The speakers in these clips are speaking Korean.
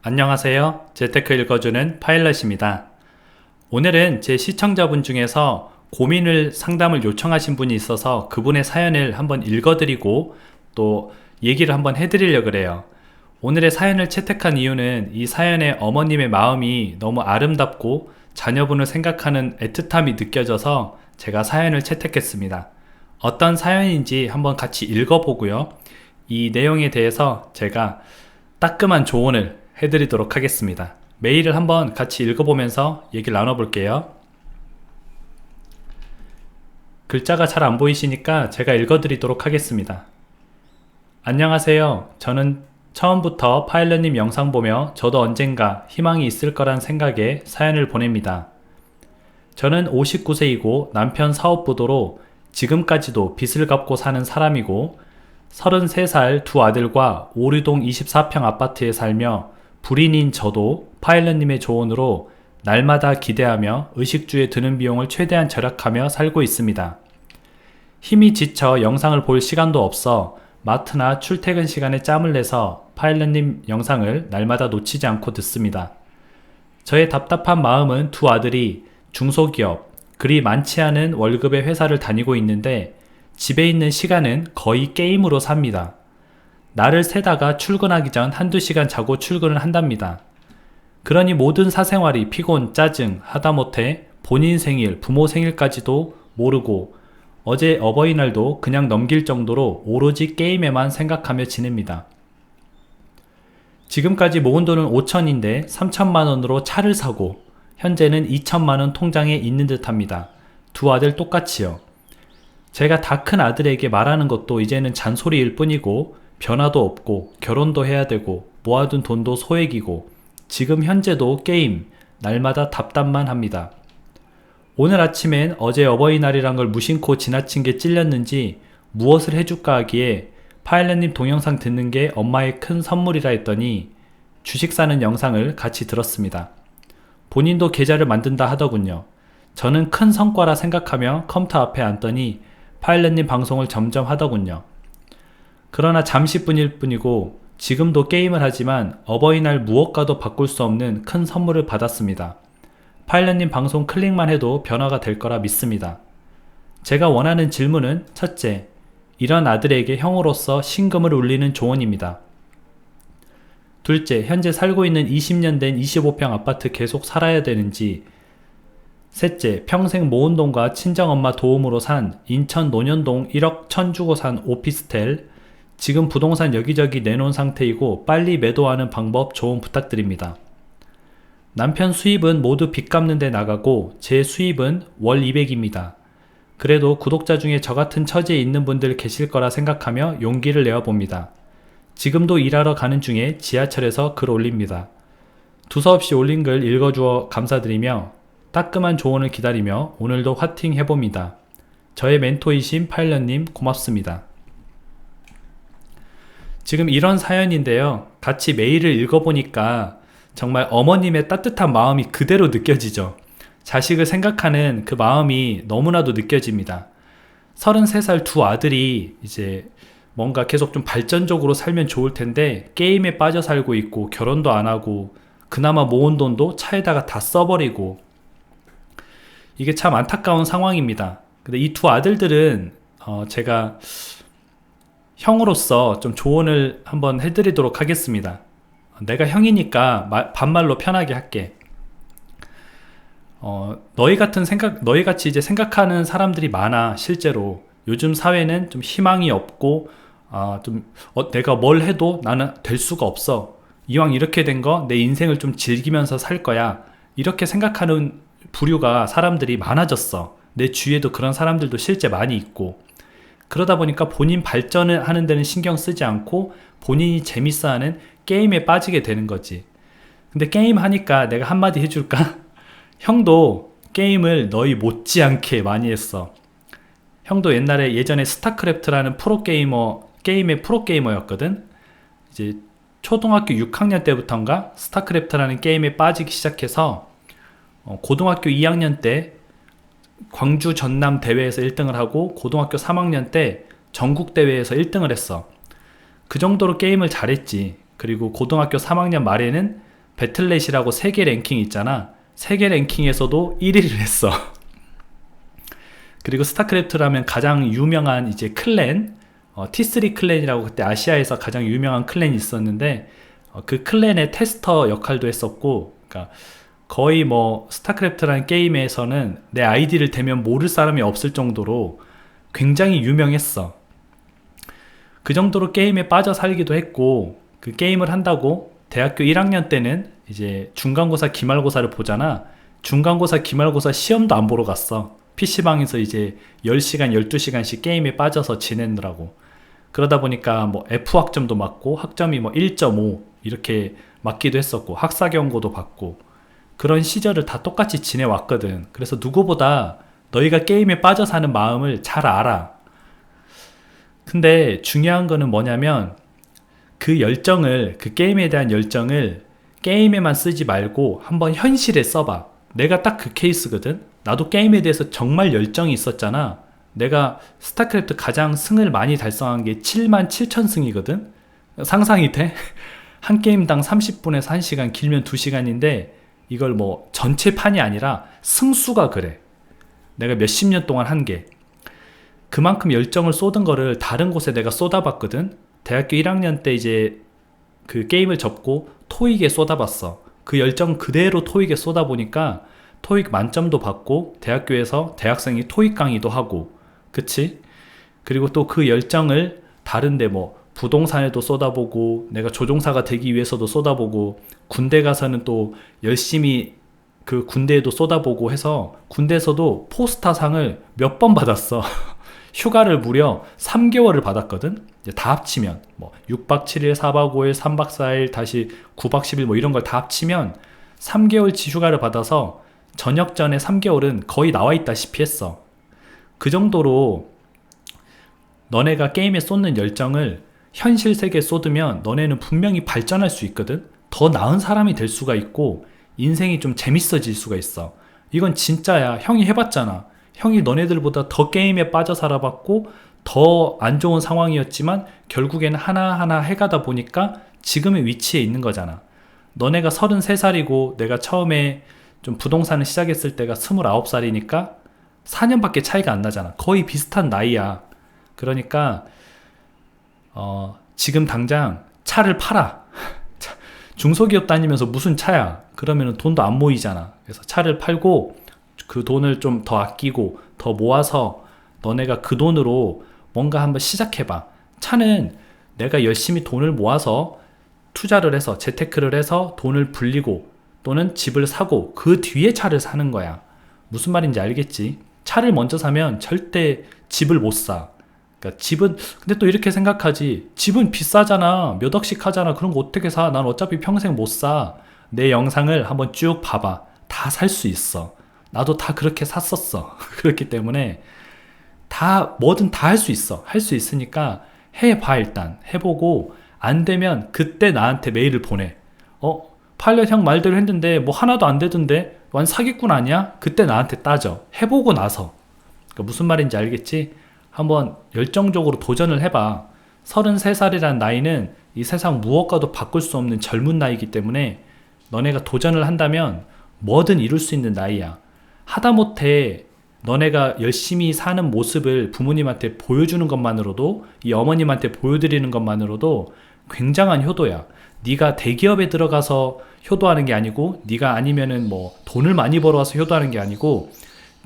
안녕하세요. 재테크 읽어주는 파일럿입니다. 오늘은 제 시청자분 중에서 고민을 상담을 요청하신 분이 있어서 그분의 사연을 한번 읽어드리고 또 얘기를 한번 해드리려 그래요. 오늘의 사연을 채택한 이유는 이 사연의 어머님의 마음이 너무 아름답고 자녀분을 생각하는 애틋함이 느껴져서 제가 사연을 채택했습니다. 어떤 사연인지 한번 같이 읽어보고요. 이 내용에 대해서 제가 따끔한 조언을 해드리도록 하겠습니다. 메일을 한번 같이 읽어보면서 얘기를 나눠볼게요. 글자가 잘 안 보이시니까 제가 읽어드리도록 하겠습니다. 안녕하세요. 저는 처음부터 파일럿님 영상 보며 저도 언젠가 희망이 있을 거란 생각에 사연을 보냅니다. 저는 59세이고 남편 사업부도로 지금까지도 빚을 갚고 사는 사람이고 33살 두 아들과 오류동 24평 아파트에 살며 불인인 저도 파일럿님의 조언으로 날마다 기대하며 의식주에 드는 비용을 최대한 절약하며 살고 있습니다. 힘이 지쳐 영상을 볼 시간도 없어 마트나 출퇴근 시간에 짬을 내서 파일럿님 영상을 날마다 놓치지 않고 듣습니다. 저의 답답한 마음은 두 아들이 중소기업, 그리 많지 않은 월급의 회사를 다니고 있는데 집에 있는 시간은 거의 게임으로 삽니다. 나를 세다가 출근하기 전 한두 시간 자고 출근을 한답니다. 그러니 모든 사생활이 피곤, 짜증, 하다못해 본인 생일, 부모 생일까지도 모르고 어제 어버이날도 그냥 넘길 정도로 오로지 게임에만 생각하며 지냅니다. 지금까지 모은 돈은 5천인데 3천만 원으로 차를 사고 현재는 2천만 원 통장에 있는 듯 합니다. 두 아들 똑같이요. 제가 다 큰 아들에게 말하는 것도 이제는 잔소리일 뿐이고 변화도 없고 결혼도 해야 되고 모아둔 돈도 소액이고 지금 현재도 게임 날마다 답답만 합니다. 오늘 아침엔 어제 어버이날이란 걸 무심코 지나친 게 찔렸는지 무엇을 해줄까 하기에 파일럿님 동영상 듣는 게 엄마의 큰 선물이라 했더니 주식 사는 영상을 같이 들었습니다. 본인도 계좌를 만든다 하더군요. 저는 큰 성과라 생각하며 컴퓨터 앞에 앉더니 파일럿님 방송을 점점 하더군요. 그러나 잠시뿐일 뿐이고 지금도 게임을 하지만 어버이날 무엇과도 바꿀 수 없는 큰 선물을 받았습니다. 파일럿님 방송 클릭만 해도 변화가 될 거라 믿습니다. 제가 원하는 질문은 첫째, 이런 아들에게 형으로서 신금을 울리는 조언입니다. 둘째, 현재 살고 있는 20년 된 25평 아파트 계속 살아야 되는지, 셋째, 평생 모은 돈과 친정엄마 도움으로 산 인천 논현동 1억 천 주고 산 오피스텔, 지금 부동산 여기저기 내놓은 상태이고 빨리 매도하는 방법 조언 부탁드립니다. 남편 수입은 모두 빚 갚는 데 나가고 제 수입은 월 200입니다. 그래도 구독자 중에 저 같은 처지에 있는 분들 계실 거라 생각하며 용기를 내어 봅니다. 지금도 일하러 가는 중에 지하철에서 글 올립니다. 두서없이 올린 글 읽어주어 감사드리며 따끔한 조언을 기다리며 오늘도 화팅 해봅니다. 저의 멘토이신 파일럿님 고맙습니다. 지금 이런 사연인데요. 같이 메일을 읽어보니까 정말 어머님의 따뜻한 마음이 그대로 느껴지죠. 자식을 생각하는 그 마음이 너무나도 느껴집니다. 33살 두 아들이 이제 뭔가 계속 좀 발전적으로 살면 좋을 텐데 게임에 빠져 살고 있고 결혼도 안 하고 그나마 모은 돈도 차에다가 다 써버리고 이게 참 안타까운 상황입니다. 근데 이 두 아들들은 어 제가 형으로서 좀 조언을 한번 해드리도록 하겠습니다. 내가 형이니까 반말로 편하게 할게. 어, 너희 같은 생각, 너희 같이 이제 생각하는 사람들이 많아, 실제로. 요즘 사회는 좀 희망이 없고, 아, 좀, 어, 내가 뭘 해도 나는 될 수가 없어. 이왕 이렇게 된 거, 내 인생을 좀 즐기면서 살 거야. 이렇게 생각하는 부류가 사람들이 많아졌어. 내 주위에도 그런 사람들도 실제 많이 있고. 그러다 보니까 본인 발전을 하는 데는 신경 쓰지 않고 본인이 재밌어 하는 게임에 빠지게 되는 거지. 근데 게임 하니까 내가 한마디 해줄까? 형도 게임을 너희 못지않게 많이 했어. 형도 옛날에 예전에 스타크래프트라는 프로게이머, 게임의 프로게이머였거든? 이제 초등학교 6학년 때부터인가 스타크래프트라는 게임에 빠지기 시작해서 어, 고등학교 2학년 때 광주 전남 대회에서 1등을 하고 고등학교 3학년 때 전국 대회에서 1등을 했어. 그 정도로 게임을 잘했지. 그리고 고등학교 3학년 말에는 배틀넷이라고 세계 랭킹 있잖아. 세계 랭킹에서도 1위를 했어. 그리고 스타크래프트라면 가장 유명한 이제 클랜, 어, T3 클랜이라고 그때 아시아에서 가장 유명한 클랜이 있었는데 어, 그 클랜의 테스터 역할도 했었고, 그러니까 거의 뭐 스타크래프트라는 게임에서는 내 아이디를 대면 모를 사람이 없을 정도로 굉장히 유명했어. 그 정도로 게임에 빠져 살기도 했고 그 게임을 한다고 대학교 1학년 때는 이제 중간고사 기말고사를 보잖아. 중간고사 기말고사 시험도 안 보러 갔어. PC방에서 이제 10시간, 12시간씩 게임에 빠져서 지내느라고. 그러다 보니까 뭐 F 학점도 맞고 학점이 뭐 1.5 이렇게 맞기도 했었고 학사 경고도 받고 그런 시절을 다 똑같이 지내왔거든. 그래서 누구보다 너희가 게임에 빠져 사는 마음을 잘 알아. 근데 중요한 거는 뭐냐면 그 열정을, 그 게임에 대한 열정을 게임에만 쓰지 말고 한번 현실에 써봐. 내가 딱 그 케이스거든. 나도 게임에 대해서 정말 열정이 있었잖아. 내가 스타크래프트 가장 승을 많이 달성한 게 7만 7천 승이거든. 상상이 돼? 한 게임당 30분에서 1시간, 길면 2시간인데 이걸 뭐 전체 판이 아니라 승수가 그래. 내가 몇십 년 동안 한 게. 그만큼 열정을 쏟은 거를 다른 곳에 내가 쏟아봤거든. 대학교 1학년 때 이제 그 게임을 접고 토익에 쏟아봤어. 그 열정 그대로 토익에 쏟아보니까 토익 만점도 받고 대학교에서 대학생이 토익 강의도 하고 그치? 그리고 또 그 열정을 다른데 뭐 부동산에도 쏟아보고 내가 조종사가 되기 위해서도 쏟아보고 군대 가서는 또 열심히 그 군대에도 쏟아보고 해서 군대에서도 포스타상을 몇 번 받았어. 휴가를 무려 3개월을 받았거든. 이제 다 합치면 뭐 6박 7일, 4박 5일, 3박 4일, 다시 9박 10일 뭐 이런 걸 다 합치면 3개월치 휴가를 받아서 저녁 전에 3개월은 거의 나와 있다시피 했어. 그 정도로 너네가 게임에 쏟는 열정을 현실 세계에 쏟으면 너네는 분명히 발전할 수 있거든? 더 나은 사람이 될 수가 있고 인생이 좀 재밌어질 수가 있어. 이건 진짜야. 형이 해봤잖아. 형이 너네들보다 더 게임에 빠져 살아봤고 더 안 좋은 상황이었지만 결국에는 하나하나 해가다 보니까 지금의 위치에 있는 거잖아. 너네가 33살이고 내가 처음에 좀 부동산을 시작했을 때가 29살이니까 4년밖에 차이가 안 나잖아. 거의 비슷한 나이야. 그러니까 어, 지금 당장 차를 팔아. 중소기업 다니면서 무슨 차야? 그러면 돈도 안 모이잖아. 그래서 차를 팔고 그 돈을 좀 더 아끼고 더 모아서 너네가 그 돈으로 뭔가 한번 시작해봐. 차는 내가 열심히 돈을 모아서 투자를 해서 재테크를 해서 돈을 불리고 또는 집을 사고 그 뒤에 차를 사는 거야. 무슨 말인지 알겠지? 차를 먼저 사면 절대 집을 못 사. 그러니까 집은 근데 또 이렇게 생각하지. 집은 비싸잖아. 몇 억씩 하잖아. 그런 거 어떻게 사? 난 어차피 평생 못 사. 내 영상을 한번 쭉 봐봐. 다 살 수 있어. 나도 다 그렇게 샀었어. 그렇기 때문에 다 뭐든 다 할 수 있어. 할 수 있으니까 해봐 일단. 해보고 안 되면 그때 나한테 메일을 보내. 어? 팔렛 형 말대로 했는데 뭐 하나도 안 되던데 완 사기꾼 아니야? 그때 나한테 따져. 해보고 나서. 그러니까 무슨 말인지 알겠지? 한번 열정적으로 도전을 해봐. 33살이라는 나이는 이 세상 무엇과도 바꿀 수 없는 젊은 나이기 때문에 너네가 도전을 한다면 뭐든 이룰 수 있는 나이야. 하다못해 너네가 열심히 사는 모습을 부모님한테 보여주는 것만으로도 이 어머님한테 보여드리는 것만으로도 굉장한 효도야. 네가 대기업에 들어가서 효도하는 게 아니고 네가 아니면은 뭐 돈을 많이 벌어와서 효도하는 게 아니고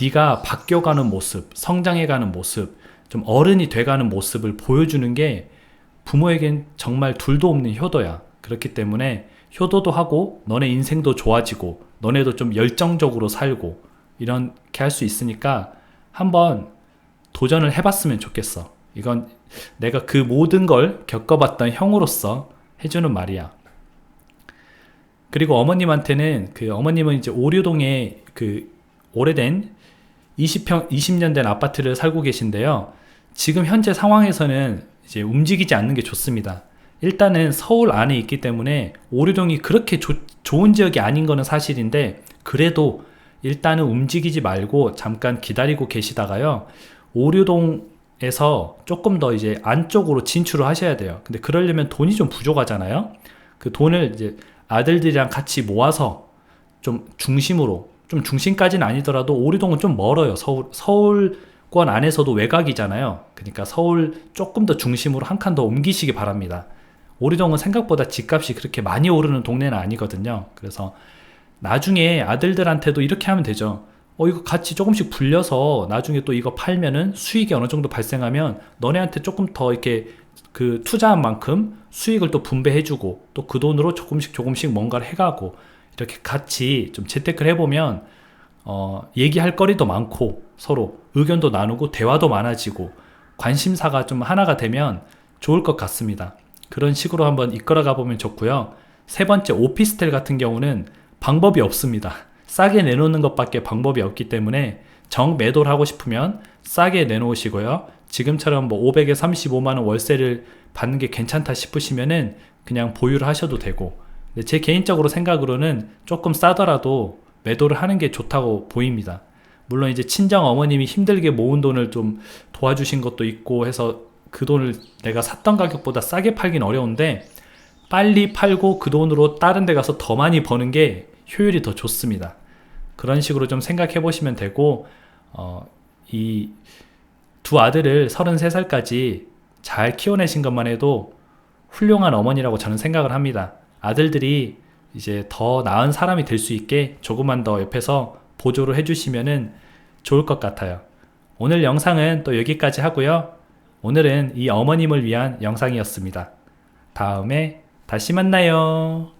네가 바뀌어가는 모습, 성장해가는 모습, 좀 어른이 돼가는 모습을 보여주는 게 부모에겐 정말 둘도 없는 효도야. 그렇기 때문에 효도도 하고 너네 인생도 좋아지고 너네도 좀 열정적으로 살고 이렇게 할 수 있으니까 한번 도전을 해봤으면 좋겠어. 이건 내가 그 모든 걸 겪어봤던 형으로서 해주는 말이야. 그리고 어머님한테는 그 어머님은 이제 오류동에 그 오래된 20평 20년 된 아파트를 살고 계신데요. 지금 현재 상황에서는 이제 움직이지 않는 게 좋습니다. 일단은 서울 안에 있기 때문에 오류동이 그렇게 조, 좋은 지역이 아닌 거는 사실인데 그래도 일단은 움직이지 말고 잠깐 기다리고 계시다가요. 오류동에서 조금 더 이제 안쪽으로 진출을 하셔야 돼요. 근데 그러려면 돈이 좀 부족하잖아요. 그 돈을 이제 아들들이랑 같이 모아서 좀 중심으로 좀 중심까지는 아니더라도 오리동은 좀 멀어요. 서울 서울 권 안에서도 외곽이잖아요. 그러니까 서울 조금 더 중심으로 한 칸 더 옮기시기 바랍니다. 오리동은 생각보다 집값이 그렇게 많이 오르는 동네는 아니거든요. 그래서 나중에 아들들한테도 이렇게 하면 되죠. 어, 이거 같이 조금씩 불려서 나중에 또 이거 팔면은 수익이 어느 정도 발생하면 너네한테 조금 더 이렇게 그 투자한 만큼 수익을 또 분배해주고 또 그 돈으로 조금씩 조금씩 뭔가를 해가고 이렇게 같이 좀 재테크를 해보면 어, 얘기할 거리도 많고 서로 의견도 나누고 대화도 많아지고 관심사가 좀 하나가 되면 좋을 것 같습니다. 그런 식으로 한번 이끌어 가 보면 좋고요. 세 번째 오피스텔 같은 경우는 방법이 없습니다. 싸게 내놓는 것밖에 방법이 없기 때문에 정 매도를 하고 싶으면 싸게 내놓으시고요. 지금처럼 뭐 500에 35만 원 월세를 받는 게 괜찮다 싶으시면은 그냥 보유를 하셔도 되고 제 개인적으로 생각으로는 조금 싸더라도 매도를 하는 게 좋다고 보입니다. 물론 이제 친정 어머님이 힘들게 모은 돈을 좀 도와주신 것도 있고 해서 그 돈을 내가 샀던 가격보다 싸게 팔긴 어려운데 빨리 팔고 그 돈으로 다른 데 가서 더 많이 버는 게 효율이 더 좋습니다. 그런 식으로 좀 생각해 보시면 되고 어, 이 두 아들을 33살까지 잘 키워내신 것만 해도 훌륭한 어머니라고 저는 생각을 합니다. 아들들이 이제 더 나은 사람이 될 수 있게 조금만 더 옆에서 보조를 해주시면은 좋을 것 같아요. 오늘 영상은 또 여기까지 하고요. 오늘은 이 어머님을 위한 영상이었습니다. 다음에 다시 만나요.